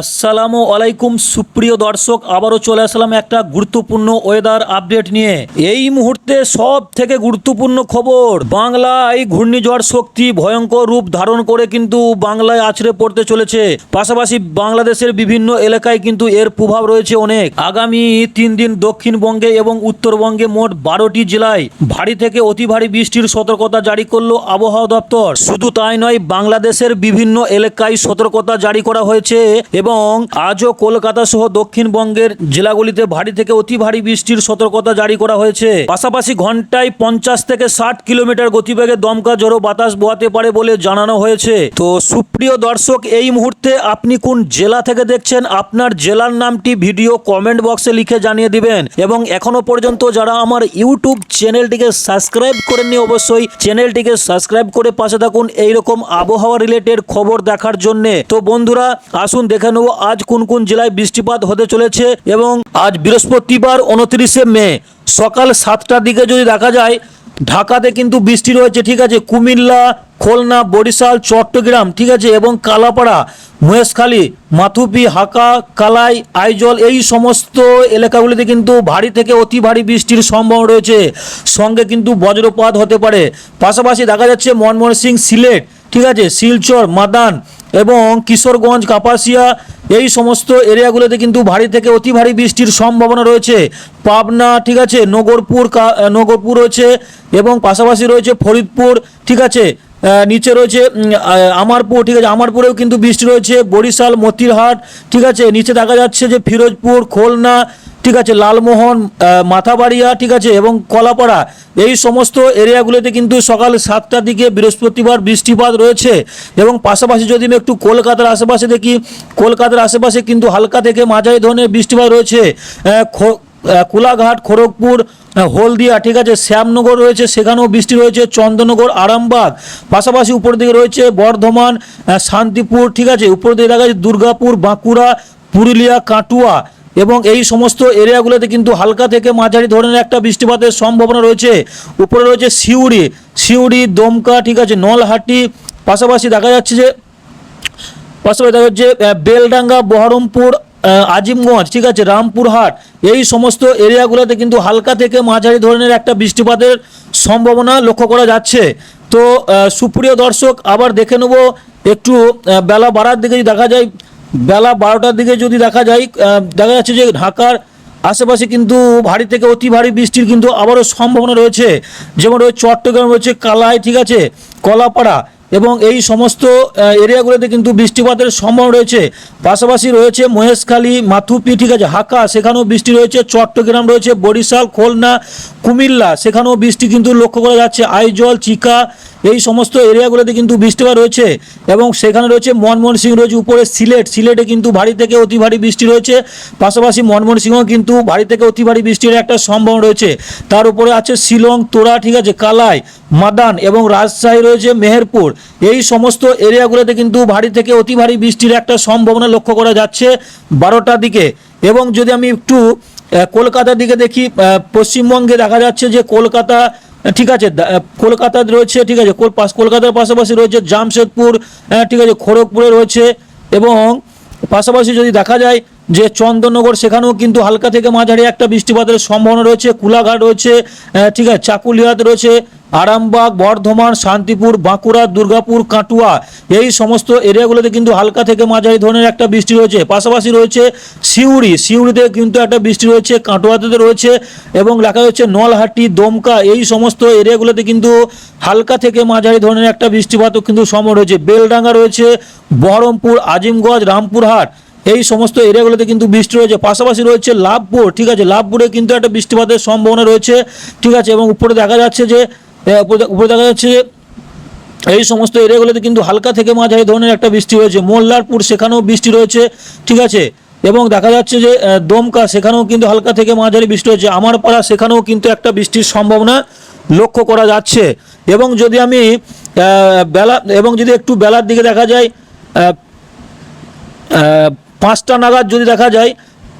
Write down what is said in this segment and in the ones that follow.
আসসালামু আলাইকুম সুপ্রিয় দর্শক, আবারও চলে আসলাম একটা গুরুত্বপূর্ণ ওয়েদার আপডেট নিয়ে। এই মুহূর্তে সব থেকে গুরুত্বপূর্ণ খবর, বাংলায় ঘূর্ণিঝড় শক্তি ভয়ঙ্কর রূপ ধারণ করে কিন্তু বাংলায় আছড়ে পড়তে চলেছে। পাশাপাশি বাংলাদেশের বিভিন্ন এলাকায় কিন্তু এর প্রভাব রয়েছে অনেক। আগামী তিন দিন দক্ষিণবঙ্গে এবং উত্তরবঙ্গে মোট বারোটি জেলায় ভারী থেকে অতি ভারী বৃষ্টির সতর্কতা জারি করল আবহাওয়া দপ্তর। শুধু তাই নয়, বাংলাদেশের বিভিন্ন এলাকায় সতর্কতা জারি করা হয়েছে এবং আজও কলকাতা সহ দক্ষিণবঙ্গের জেলাগুলিতে ভারী থেকে অতি ভারী বৃষ্টির সতর্কতা জারি করা হয়েছে। পাশাপাশি ঘন্টায় পঞ্চাশ থেকে ষাট কিলোমিটার গতিবেগে দমকা জোরো বাতাস বহাতে পারে বলে জানানো হয়েছে। তো সুপ্রিয় দর্শক, এই মুহূর্তে আপনি কোন জেলা থেকে দেখছেন, আপনার জেলার নামটি ভিডিও কমেন্ট বক্সে লিখে জানিয়ে দিবেন। এবং এখনও পর্যন্ত যারা আমার ইউটিউব চ্যানেলটিকে সাবস্ক্রাইব করেননি, অবশ্যই চ্যানেলটিকে সাবস্ক্রাইব করে পাশে থাকুন। এইরকম আবহাওয়া রিলেটেড খবর দেখার জন্য। তো বন্ধুরা, আসুন, দেখে নেব আজ কোন কোন জেলায় বৃষ্টিপাত হতে চলেছে এবং আজ বৃহস্পতিবার উনত্রিশে মে, সকাল সাতটার দিকে যদি দেখা যায়, ঢাকাতে কিন্তু বৃষ্টি রয়েছে, ঠিক আছে? কুমিল্লা, খুলনা, বরিশাল, চট্টগ্রাম, ঠিক আছে? এবং কালাপাড়া, মহেশখালী, মাথুপি, হাকা, কালাই, আইজল, এই সমস্ত এলাকাগুলিতে কিন্তু ভারী থেকে অতি ভারী বৃষ্টির সম্ভাবনা রয়েছে। সঙ্গে কিন্তু বজ্রপাত হতে পারে। পাশাপাশি দেখা যাচ্ছে মনমোহন সিং সিলেট, ঠিক আছে? শিলচর, মাদান এবং কিশোরগঞ্জ, কাপাসিয়া, এই সমস্ত এরিয়াগুলোতে কিন্তু ভারী থেকে অতি ভারী বৃষ্টির সম্ভাবনা রয়েছে। পাবনা, ঠিক আছে, নগরপুর নগরপুর রয়েছে এবং পাশাপাশি রয়েছে ফরিদপুর, ঠিক আছে নিচে রয়েছে আমারপুর, ঠিক আছে, আমারপুরেও কিন্তু বৃষ্টি রয়েছে। বরিশাল, মতিরহাট, ঠিক আছে, নিচে দেখা যাচ্ছে যে ফিরোজপুর, খুলনা ঠিক আছে, লালমোহন মাথাবাড়িয়া, ঠিক আছে, এবং কলাপাড়া, এই সমস্ত এরিয়াগুলোতে কিন্তু সকাল সাতটার দিকে বৃহস্পতিবার বৃষ্টিপাত রয়েছে। এবং পাশাপাশি যদি আমি একটু কলকাতার আশেপাশে দেখি, কলকাতার আশেপাশে কিন্তু হালকা থেকে মাঝারি ধরনের বৃষ্টিপাত রয়েছে। কোলাঘাট, খড়গপুর হলদিয়া, ঠিক আছে, শ্যামনগর রয়েছে, সেখানেও বৃষ্টি রয়েছে চন্দ্রনগর আরামবাগ, পাশাপাশি উপর দিকে রয়েছে বর্ধমান শান্তিপুর, ঠিক আছে উপর দিকে দেখা যাচ্ছে দুর্গাপুর, বাঁকুড়া, পুরুলিয়া, কাটুয়া এবং এই সমস্ত এরিয়াগুলোতে কিন্তু হালকা থেকে মাঝারি ধরনের একটা বৃষ্টিপাতের সম্ভাবনা রয়েছে। উপরে রয়েছে সিউড়ি সিউড়ি, দমকা, ঠিক আছে, নলহাটি, পাশাপাশি দেখা যাচ্ছে যে, পাশাপাশি দেখা যাচ্ছে বেলডাঙ্গা, বহরমপুর আজিমগঞ্জ, ঠিক আছে, রামপুরহাট, এই সমস্ত এরিয়াগুলোতে কিন্তু হালকা থেকে মাঝারি ধরনের একটা বৃষ্টিপাতের সম্ভাবনা লক্ষ্য করা যাচ্ছে। তো সুপ্রিয় দর্শক, আবার দেখে নেব, একটু বেলা বাড়ার দিকে যদি দেখা যায় বেলা বারোটার দিকে যদি দেখা যায় দেখা যাচ্ছে যে ঢাকার আশেপাশে কিন্তু ভারী থেকে অতি ভারী বৃষ্টির কিন্তু আবারও সম্ভাবনা রয়েছে। যেমন রয়েছে চট্টগ্রাম, রয়েছে কালাই, ঠিক আছে, কলাপাড়া এবং এই সমস্ত এরিয়াগুলোতে কিন্তু বৃষ্টিপাতের সম্ভাবনা রয়েছে। পাশাপাশি রয়েছে মহেশখালী, মাথুপি, ঠিক আছে, হাকা, সেখানেও বৃষ্টি রয়েছে। চট্টগ্রাম রয়েছে বরিশাল, খুলনা, কুমিল্লা, সেখানেও বৃষ্টি কিন্তু লক্ষ্য করা যাচ্ছে। আইজল, চিকা এই সমস্ত এরিয়াগুলোতে কিন্তু বৃষ্টিপাত রয়েছে এবং সেখানে রয়েছে মনমোহন সিং রয়েছে উপরে সিলেট। সিলেটে কিন্তু ভারী থেকে অতি ভারী বৃষ্টি রয়েছে। পাশাপাশি মনমোহন সিংও কিন্তু ভারী থেকে অতি ভারী বৃষ্টির একটা সম্ভাবনা রয়েছে। তার উপরে আছে শিলং তোরা ঠিক আছে, কালাই, মাদান এবং রাজশাহী রয়েছে মেহেরপুর। এই সমস্ত এরিয়াগুলোতে কিন্তু ভারী থেকে অতি ভারী বৃষ্টির একটা সম্ভাবনা লক্ষ্য করা যাচ্ছে বারোটার দিকে। এবং যদি আমি একটু কলকাতার দিকে দেখি পশ্চিমবঙ্গে দেখা যাচ্ছে যে কলকাতা ঠিক আছে কলকাতায় রয়েছে ঠিক আছে কলকাতার পাশাপাশি রয়েছে জামশেদপুর আহ, ঠিক আছে খড়গপুরে রয়েছে এবং পাশাপাশি যদি দেখা যায় যে চন্দননগর, সেখানেও কিন্তু হালকা থেকে মাঝারি একটা বৃষ্টিপাতের সম্ভাবনা রয়েছে। কুলাঘাট রয়েছে ঠিক আছে, চাকুলিয়াতে রয়েছে, আরামবাগ, বর্ধমান, শান্তিপুর, বাঁকুড়া, দুর্গাপুর, কাটুয়া। এই সমস্ত এরিয়াগুলোতে কিন্তু হালকা থেকে মাঝারি ধরনের একটা বৃষ্টি রয়েছে। পাশাপাশি রয়েছে সিউড়ি। সিউড়িতে কিন্তু একটা বৃষ্টি রয়েছে কাটোয়াতে রয়েছে এবং লেখা হচ্ছে নলহাটি, দমকা। এই সমস্ত এরিয়াগুলোতে কিন্তু হালকা থেকে মাঝারি ধরনের একটা বৃষ্টিপাতও কিন্তু সম্ভব রয়েছে। বেলডাঙ্গা রয়েছে, বহরমপুর, আজিমগঞ্জ, রামপুরহাট। এই সমস্ত এরিয়াগুলোতে কিন্তু বৃষ্টি রয়েছে। পাশাপাশি রয়েছে লাভপুর, ঠিক আছে? লাভপুরে কিন্তু একটা বৃষ্টিপাতের সম্ভাবনা রয়েছে, ঠিক আছে? এবং উপরে দেখা যাচ্ছে যে উপরে- দেখা যাচ্ছে যে, এই সমস্ত এরিয়াগুলোতে কিন্তু হালকা থেকে মাঝারি ধরনের একটা বৃষ্টি রয়েছে মোল্লারপুর, সেখানেও বৃষ্টি রয়েছে, ঠিক আছে? এবং দেখা যাচ্ছে যে দমকা, সেখানেও কিন্তু হালকা থেকে মাঝারি বৃষ্টি হয়েছে। আমার পাড়া সেখানেও কিন্তু একটা বৃষ্টির সম্ভাবনা লক্ষ্য করা যাচ্ছে। এবং যদি আমি বেলা, এবং যদি একটু বেলার দিকে দেখা যায় পাঁচটা নাগাদ যদি দেখা যায়,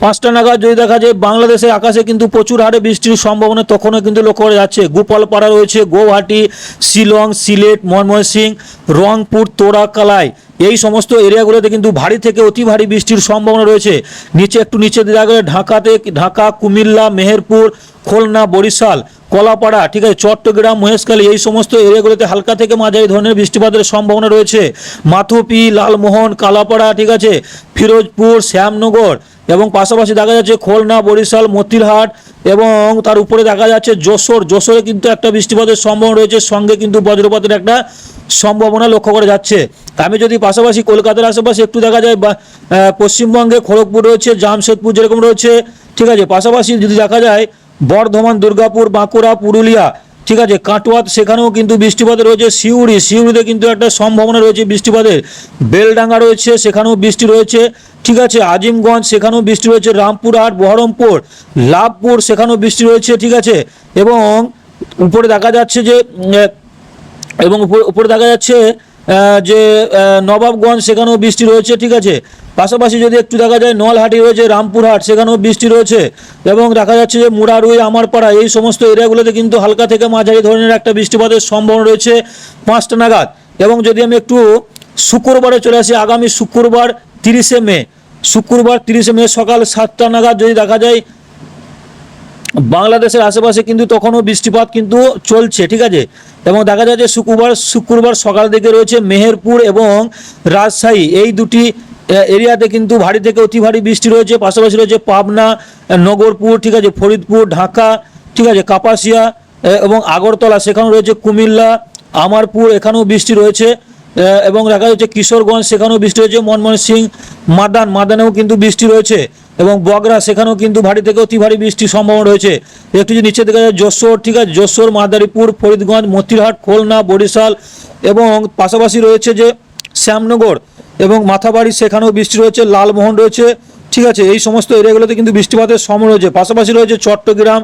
পাঁচটা নাগাদ যদি দেখা যায়, বাংলাদেশে আকাশে কিন্তু প্রচুর হারে বৃষ্টির সম্ভাবনা তখনও কিন্তু লক্ষ্য করা যাচ্ছে। গোপালপাড়া রয়েছে, গৌহাটি, শিলং, সিলেট ময়মনসিং রংপুর তোরাকালাই এই সমস্ত এরিয়াগুলোতে কিন্তু ভারী থেকে অতি ভারী বৃষ্টির সম্ভাবনা রয়েছে। নিচে একটু নিচে দেখা গেলে ঢাকাতে, ঢাকা, কুমিল্লা, মেহেরপুর, খুলনা, বরিশাল কলাপাড়া, ঠিক আছে, চট্টগ্রাম, মহেশখালী, এই সমস্ত এরিয়াগুলোতে হালকা থেকে মাঝারি ধরনের বৃষ্টিপাতের সম্ভাবনা রয়েছে। মাথুপি, লালমোহন, কালাপাড়া, ঠিক আছে, ফিরোজপুর, শ্যামনগর এবং পাশাপাশি দেখা যাচ্ছে খুলনা, বরিশাল, মতিরহাট এবং তার উপরে দেখা যাচ্ছে যশোর। যশোরে কিন্তু একটা বৃষ্টিপাতের সম্ভাবনা রয়েছে, সঙ্গে কিন্তু বজ্রপাতের একটা সম্ভাবনা লক্ষ্য করা যাচ্ছে। আমি যদি পাশাপাশি কলকাতার আশেপাশে একটু দেখা যায় পশ্চিমবঙ্গে খড়গপুর রয়েছে, জামশেদপুর যেরকম রয়েছে, ঠিক আছে, পাশাপাশি যদি দেখা যায় বর্ধমান, দুর্গাপুর, বাঁকুড়া, পুরুলিয়া, ঠিক আছে কাটোয়াত সেখানেও কিন্তু বৃষ্টিপাত রয়েছে সিউড়ি সিউড়িতে কিন্তু একটা সম্ভাবনা রয়েছে বৃষ্টিপাতের। বেলডাঙ্গা রয়েছে, সেখানেও বৃষ্টি রয়েছে, ঠিক আছে, আজিমগঞ্জ, সেখানেও বৃষ্টি রয়েছে রামপুর রামপুরহাট, বহরমপুর, লাভপুর, সেখানেও বৃষ্টি রয়েছে, ঠিক আছে, এবং উপরে দেখা যাচ্ছে যে এবং উপরে দেখা যাচ্ছে যে নবাবগঞ্জ, সেখানেও বৃষ্টি রয়েছে, ঠিক আছে? পাশাপাশি যদি একটু দেখা যায়, নলহাটি রয়েছে, রামপুরহাট, সেখানেও বৃষ্টি রয়েছে এবং দেখা যাচ্ছে যে মুরারুই, আমারপাড়া, এই সমস্ত এরিয়াগুলোতে কিন্তু হালকা থেকে মাঝারি ধরনের একটা বৃষ্টিপাতের সম্ভাবনা রয়েছে পাঁচটা নাগাদ। এবং যদি আমি একটু শুক্রবারে চলে আসি, আগামী শুক্রবার তিরিশে মে, শুক্রবার তিরিশে মে সকাল সাতটা নাগাদ যদি দেখা যায় বাংলাদেশের আশেপাশে কিন্তু তখনও বৃষ্টিপাত কিন্তু চলছে, ঠিক আছে? এবং দেখা যাচ্ছে শুক্রবার শুক্রবার সকাল থেকে রয়েছে মেহেরপুর এবং রাজশাহী। এই দুটি এরিয়াতে কিন্তু ভারী থেকে অতি ভারী বৃষ্টি রয়েছে, পাশাপাশি রয়েছে পাবনা, নগরপুর, ঠিক আছে, ফরিদপুর, ঢাকা, ঠিক আছে, কাপাসিয়া এবং আগরতলা, সেখানেও রয়েছে কুমিল্লা, আমারপুর, এখানেও বৃষ্টি রয়েছে এবং দেখা যাচ্ছে কিশোরগঞ্জ, সেখানেও বৃষ্টি রয়েছে, মনমোহন সিং, মাদান, মাদানেও কিন্তু বৃষ্টি রয়েছে। এবং বগরা, সেখানেও কিন্তু ভারী থেকে অতি ভারী বৃষ্টির সম্ভাবনা রয়েছে। একটু যদি নিচে দেখা যায়, যশোর, ঠিক আছে, যশোর, মাদারীপুর, ফরিদগঞ্জ, মতিরহাট, খুলনা, বরিশাল এবং পাশাপাশি রয়েছে যে শ্যামনগর এবং মাথাবাড়ি, সেখানেও বৃষ্টি রয়েছে, লালমোহন রয়েছে, ঠিক আছে, এই সমস্ত এরিয়াগুলোতে কিন্তু বৃষ্টিপাতের সময় রয়েছে। পাশাপাশি রয়েছে চট্টগ্রাম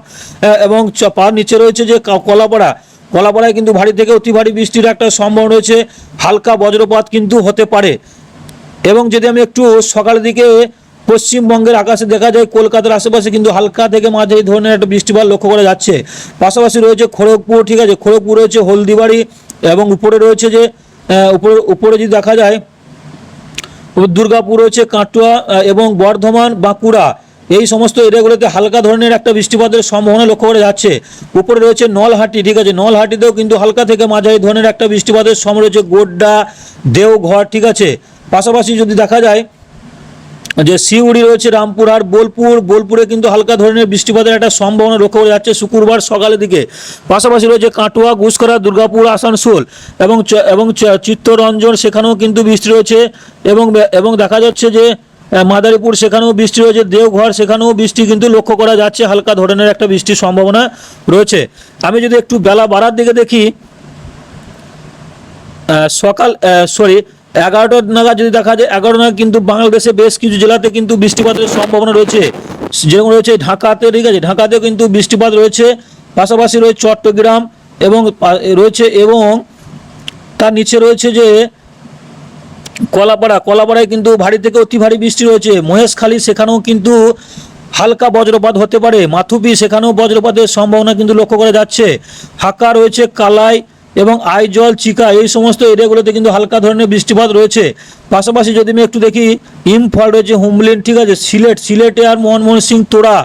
এবং তার নিচে রয়েছে যে কলাপাড়া। কলাপাড়ায় কিন্তু ভারী থেকে অতি ভারী বৃষ্টির একটা সম্ভাবনা রয়েছে। হালকা বজ্রপাত কিন্তু হতে পারে। এবং যদি আমি একটু সকালের দিকে পশ্চিমবঙ্গের আকাশে দেখা যায় কলকাতার আশেপাশে কিন্তু হালকা থেকে মাঝারি ধরনের একটা বৃষ্টিপাত লক্ষ্য করা যাচ্ছে। পাশাপাশি রয়েছে খড়গপুর, ঠিক আছে? খড়গপুর রয়েছে হলদিবাড়ি এবং উপরে রয়েছে যে উপরে উপরে যদি দেখা যায়, দুর্গাপুর রয়েছে কাটোয়া এবং বর্ধমান, বাঁকুড়া। এই সমস্ত এরিয়াগুলোতে হালকা ধরনের একটা বৃষ্টিপাতের সম্ভাবনা লক্ষ্য করা যাচ্ছে। উপরে রয়েছে নলহাটি, ঠিক আছে? নলহাটিতেও কিন্তু হালকা থেকে মাঝারি ধরনের একটা বৃষ্টিপাতের সময় রয়েছে। গোড্ডা, দেওঘর, ঠিক আছে? পাশাপাশি যদি দেখা যায় যে সিউড়ি রয়েছে রামপুরহাট, বোলপুর। বোলপুরে কিন্তু হালকা ধরনের বৃষ্টিপাতের একটা সম্ভাবনা লক্ষ্য করা যাচ্ছে শুক্রবার সকালের দিকে। পাশাপাশি রয়েছে কাটোয়া ঘুষকরা দুর্গাপুর, আসানসোল এবং এবং চিত্তরঞ্জন সেখানেও কিন্তু বৃষ্টি রয়েছে এবং এবং দেখা যাচ্ছে যে মাদারীপুর সেখানেও বৃষ্টি রয়েছে, দেওঘর সেখানেও বৃষ্টি কিন্তু লক্ষ্য করা যাচ্ছে, হালকা ধরনের একটা বৃষ্টির সম্ভাবনা রয়েছে। আমি যদি একটু বেলা বাড়ার দিকে দেখি সকাল সরি এগারোটা নাগাদ যদি দেখা যায়, এগারো নাগাদ কিন্তু বাংলাদেশে বেশ কিছু জেলাতে কিন্তু বৃষ্টিপাতের সম্ভাবনা রয়েছে। যেরকম রয়েছে ঢাকাতে, ঠিক আছে? ঢাকাতেও কিন্তু বৃষ্টিপাত রয়েছে, পাশাপাশি রয়েছে চট্টগ্রাম এবং রয়েছে এবং তার নিচে রয়েছে যে কলাপাড়া। কলাপাড়ায় কিন্তু ভারী থেকে অতি ভারী বৃষ্টি রয়েছে। মহেশখালী, সেখানেও কিন্তু হালকা বজ্রপাত হতে পারে। মাথুপি, সেখানেও বজ্রপাতের সম্ভাবনা কিন্তু লক্ষ্য করা যাচ্ছে। হাক্কা রয়েছে কালাই এবং আইজল চিকা এই সমস্ত এরিয়াগুলোতে কিন্তু হালকা ধরনের বৃষ্টিপাত রয়েছে। পাশাপাশি যদি আমি একটু দেখি, ইমফল রয়েছে, হুমলিন, ঠিক আছে, সিলেট, সিলেটে আর মনমোহন সিং তোরা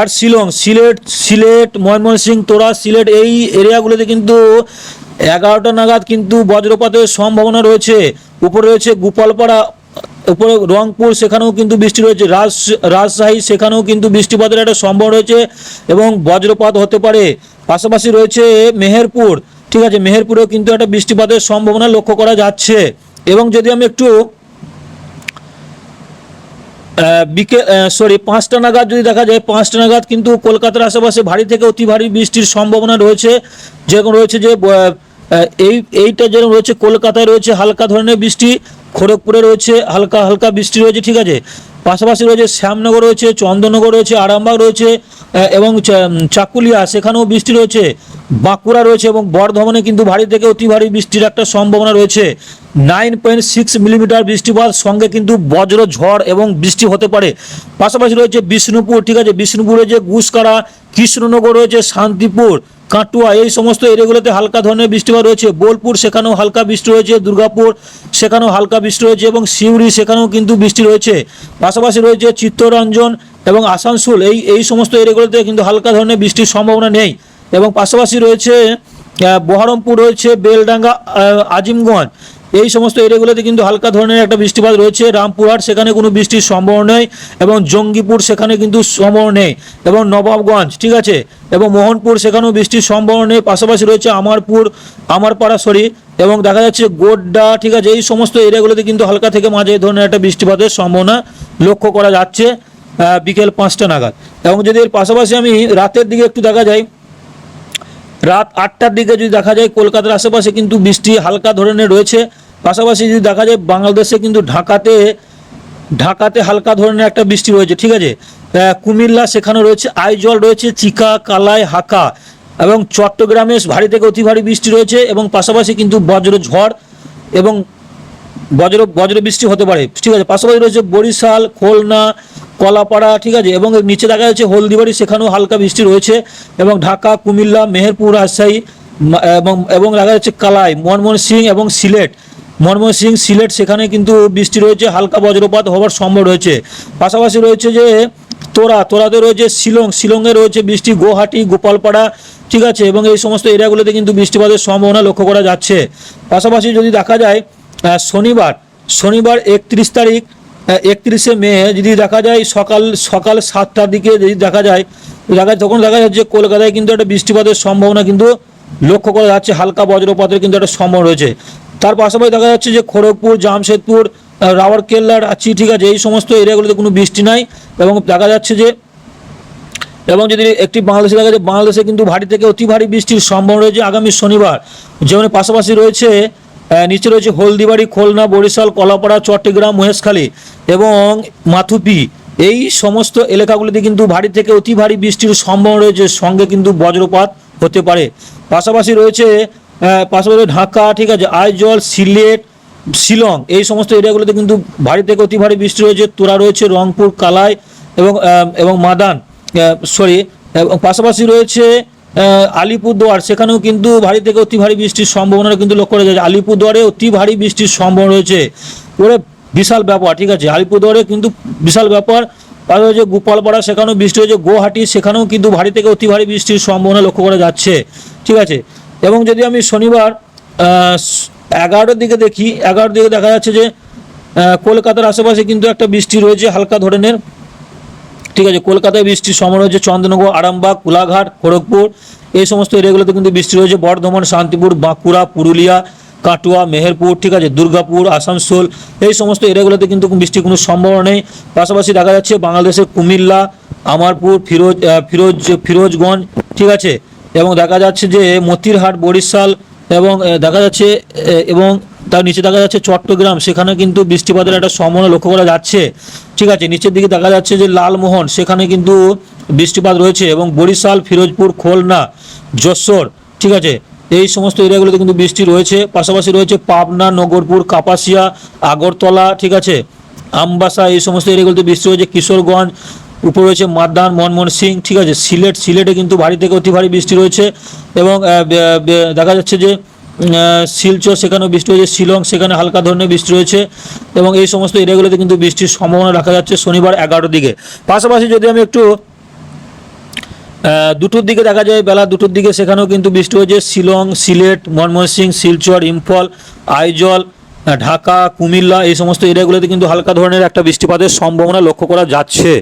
আর শিলং, সিলেট সিলেট, মনমোহন সিং তোরা সিলেট এই এরিয়াগুলোতে কিন্তু এগারোটা নাগাদ কিন্তু বজ্রপাতের সম্ভাবনা রয়েছে। উপরে রয়েছে গোপালপাড়া, উপরে রংপুর, সেখানেও কিন্তু বৃষ্টি রয়েছে। রাজ, রাজশাহী, সেখানেও কিন্তু বৃষ্টিপাতের একটা সম্ভাবনা রয়েছে এবং বজ্রপাত হতে পারে। পাশাপাশি রয়েছে মেহেরপুর ঠিক আছে, মেহেরপুরেও কিন্তু একটা বৃষ্টিপাতের সম্ভাবনা লক্ষ্য করা যাচ্ছে। এবং যদি আমি একটু বিকে সরি পাঁচটা নাগাদ যদি দেখা যায়, পাঁচটা নাগাদ কিন্তু কলকাতার আশেপাশে ভারী থেকে অতি ভারী বৃষ্টির সম্ভাবনা রয়েছে। যেরকম রয়েছে যে এই, এইটা যেরকম রয়েছে, কলকাতায় রয়েছে হালকা ধরনের বৃষ্টি, খড়গপুরে রয়েছে হালকা হালকা বৃষ্টি রয়েছে, ঠিক আছে? পাশাপাশি রয়েছে শ্যামনগর রয়েছে, চন্দননগর রয়েছে, আরামবাগ রয়েছে এবং চাকুলিয়া, সেখানেও বৃষ্টি রয়েছে। বাঁকুড়া রয়েছে এবং বর্ধমানে কিন্তু ভারী থেকে অতি ভারী বৃষ্টির একটা সম্ভাবনা রয়েছে। নাইন পয়েন্ট সিক্স মিলিমিটার বৃষ্টিপাত, সঙ্গে কিন্তু বজ্র ঝড় এবং বৃষ্টি হতে পারে। পাশাপাশি রয়েছে বিষ্ণুপুর, ঠিক আছে? বিষ্ণুপুরে যে গুসকারা, কৃষ্ণনগর রয়েছে, শান্তিপুর কাটুয়া, এই সমস্ত এরিয়াগুলোতে হালকা ধরনের বৃষ্টিপাত রয়েছে। বোলপুর, সেখানেও হালকা বৃষ্টি রয়েছে। দুর্গাপুর, সেখানেও হালকা বৃষ্টি রয়েছে এবং সিউড়ি, সেখানেও কিন্তু বৃষ্টি রয়েছে। পাশাপাশি রয়েছে চিত্তরঞ্জন এবং আসানসোল। এই এই সমস্ত এরিয়াগুলোতে কিন্তু হালকা ধরনের বৃষ্টির সম্ভাবনা নেই। এবং পাশাপাশি রয়েছে বহরমপুর রয়েছে, বেলডাঙ্গা আজিমগঞ্জ। এই সমস্ত এরিয়াগুলোতে কিন্তু হালকা ধরনের একটা বৃষ্টিপাত রয়েছে। রামপুরহাট সেখানে কোনো বৃষ্টির সম্ভাবনা নেই এবং জঙ্গিপুর সেখানে কিন্তু সম্ভাবনা নেই এবং নবাবগঞ্জ, ঠিক আছে? এবং মোহনপুর সেখানেও বৃষ্টির সম্ভাবনা নেই। পাশাপাশি রয়েছে আমারপুর, আমারপাড়া, সরি, এবং দেখা যাচ্ছে গোড্ডা, ঠিক আছে? এই সমস্ত এরিয়াগুলোতে কিন্তু হালকা থেকে মাঝে ধরনের একটা বৃষ্টিপাতের সম্ভাবনা লক্ষ্য করা যাচ্ছে বিকেল পাঁচটা নাগাদ। এবং যদি এর পাশাপাশি আমি রাতের দিকে একটু দেখা যায়, রাত আটটার দিকে যদি দেখা যায়, কলকাতার আশেপাশে কিন্তু বৃষ্টি হালকা ধরনের রয়েছে। পাশাপাশি যদি দেখা যায় বাংলাদেশে কিন্তু ঢাকাতে ঢাকাতে হালকা ধরনের একটা বৃষ্টি রয়েছে ঠিক আছে? কুমিল্লা সেখানে রয়েছে, আইজল রয়েছে, চিকা, কালাই, হাকা এবং চট্টগ্রামে ভারী থেকে অতি ভারী বৃষ্টি রয়েছে এবং পাশাপাশি কিন্তু বজ্র ঝড় এবং বজ্র বজ্র বৃষ্টি হতে পারে, ঠিক আছে? পাশাপাশি রয়েছে বরিশাল, খুলনা, কলাপাড়া, ঠিক আছে? এবং নিচে দেখা যাচ্ছে হলদিবাড়ি, সেখানেও হালকা বৃষ্টি রয়েছে এবং ঢাকা, কুমিল্লা, মেহেরপুর, রাজশাহী এবং এবং দেখা যাচ্ছে কালাই, মনমোহন সিং এবং সিলেট। মনমোহন সিং সিলেট, সেখানে কিন্তু বৃষ্টি রয়েছে, হালকা বজ্রপাত হওয়ার সম্ভব রয়েছে। পাশাপাশি রয়েছে যে তোরা, তোরাতে রয়েছে শিলং, শিলংয়ে রয়েছে বৃষ্টি, গুয়াহাটি, গোপালপাড়া, ঠিক আছে, এবং এই সমস্ত এরিয়াগুলোতে কিন্তু বৃষ্টিপাতের সম্ভাবনা লক্ষ্য করা যাচ্ছে। পাশাপাশি যদি দেখা যায় শনিবার শনিবার একত্রিশ তারিখ একত্রিশে মে, যদি দেখা যায় সকাল সকাল সাতটার দিকে যদি দেখা যায়, দেখা তখন দেখা যাচ্ছে কলকাতায় কিন্তু একটা বৃষ্টিপাতের সম্ভাবনা কিন্তু লক্ষ্য করা যাচ্ছে, হালকা বজ্রপাতের কিন্তু একটা সম্ভাবনা রয়েছে। তার পাশাপাশি দেখা যাচ্ছে যে খড়গপুর জামশেদপুর আহ, রাওয়ারকেল্লা রাঁচি ঠিক আছে এই সমস্ত এরিয়াগুলোতে কোনো বৃষ্টি নাই এবং দেখা যাচ্ছে যে এবং যদি একটি বাংলাদেশে দেখা যায় বাংলাদেশে কিন্তু ভারী থেকে অতি ভারী বৃষ্টির সম্ভাবনা রয়েছে আগামী শনিবার। যেমন পাশাপাশি রয়েছে নিচে রয়েছে হলদিবাড়ি খুলনা বরিশাল কলাপাড়া চট্টগ্রাম মহেশখালী এবং মাথুপি। এই সমস্ত এলাকাগুলিতে কিন্তু ভারী থেকে অতি ভারী বৃষ্টির সম্ভাবনা রয়েছে। সঙ্গে কিন্তু বজ্রপাত হতে পারে। পাশাপাশি রয়েছে পাশাপাশি ঢাকা, ঠিক আছে, আইজল, সিলেট, শিলং, এই সমস্ত এরিয়াগুলোতে কিন্তু ভারী থেকে অতি ভারী বৃষ্টি রয়েছে, তোরা রয়েছে, রংপুর, কালাই এবং এবং মাদান সরি এবং পাশাপাশি রয়েছে আলিপুরদুয়ার, সেখানেও কিন্তু ভারী থেকে অতি ভারী বৃষ্টির সম্ভাবনা কিন্তু লক্ষ্য করা যাচ্ছে আলিপুরদুয়ারে অতি ভারী বৃষ্টির সম্ভাবনা রয়েছে। ওরে, বিশাল ব্যাপার, ঠিক আছে, আলিপুরদুয়ারে কিন্তু বিশাল ব্যাপার। আর হচ্ছে গোপালপাড়া, সেখানেও বৃষ্টি হয়েছে, গুয়াহাটি, সেখানেও কিন্তু ভারী থেকে অতি ভারী বৃষ্টির সম্ভাবনা লক্ষ্য করা যাচ্ছে। ঠিক আছে এবং যদি আমি শনিবার এগারোটার দিকে দেখি, এগারোটার দিকে দেখা যাচ্ছে যে কলকাতার আশেপাশে কিন্তু একটা বৃষ্টি রয়েছে, হালকা ধরনের। ঠিক আছে, কলকাতায় বৃষ্টির সময় রয়েছে চন্দ্রনগর, আরামবাগ, কোলাঘাট, খড়গপুর। এই সমস্ত এরিয়াগুলোতে কিন্তু বৃষ্টি রয়েছে। বর্ধমান, শান্তিপুর, বাঁকুড়া, পুরুলিয়া, কাটুয়া, মেহেরপুর, ঠিক আছে, দুর্গাপুর, আসানসোল। এই সমস্ত এরিয়াগুলোতে কিন্তু বৃষ্টির কোনো সম্ভাবনা নেই। পাশাপাশি দেখা যাচ্ছে বাংলাদেশের কুমিল্লা, আমারপুর, ফিরোজ ফিরোজ, ফিরোজগঞ্জ, ঠিক আছে এবং দেখা যাচ্ছে যে মতিরহাট, বরিশাল এবং দেখা যাচ্ছে এবং তার নিচে দেখা যাচ্ছে চট্টগ্রাম। সেখানে কিন্তু বৃষ্টিপাতের একটা সম্ভাবনা লক্ষ্য করা যাচ্ছে। ঠিক আছে, নিচের দিকে দেখা যাচ্ছে যে লালমোহন, সেখানে কিন্তু বৃষ্টিপাত রয়েছে এবং বরিশাল, ফিরোজপুর, খুলনা, যশোর, ঠিক আছে, এই সমস্ত এরিয়াগুলোতে কিন্তু বৃষ্টি রয়েছে। পাশাপাশি রয়েছে পাবনা, নগরপুর, কাপাসিয়া, আগরতলা, ঠিক আছে, আমবাসা, এই সমস্ত এরিয়াগুলোতে বৃষ্টি রয়েছে। কিশোরগঞ্জ উপরে রয়েছে মাদান মনমোহন সিং, ঠিক আছে? সিলেট, সিলেটে কিন্তু ভারী থেকে অতি ভারী বৃষ্টি রয়েছে এবং দেখা যাচ্ছে যে শিলচর সেখানেও বৃষ্টি হয়েছে শিলং সেখানে হালকা ধরনের বৃষ্টি রয়েছে এবং এই সমস্ত এরিয়াগুলোতে কিন্তু বৃষ্টির সম্ভাবনা রাখা যাচ্ছে শনিবার এগারোটার দিকে। পাশাপাশি যদি আমি একটু দুটোর দিকে দেখা যায়, বেলা দুটোর দিকে সেখানেও কিন্তু বৃষ্টি হয়েছে, শিলং, সিলেট ময়মনসিংহ শিলচর, ইম্ফল, আইজল ঢাকা, কুমিল্লা, এই সমস্ত এরিয়াগুলোতে কিন্তু হালকা ধরনের একটা বৃষ্টিপাতের সম্ভাবনা লক্ষ্য করা যাচ্ছে।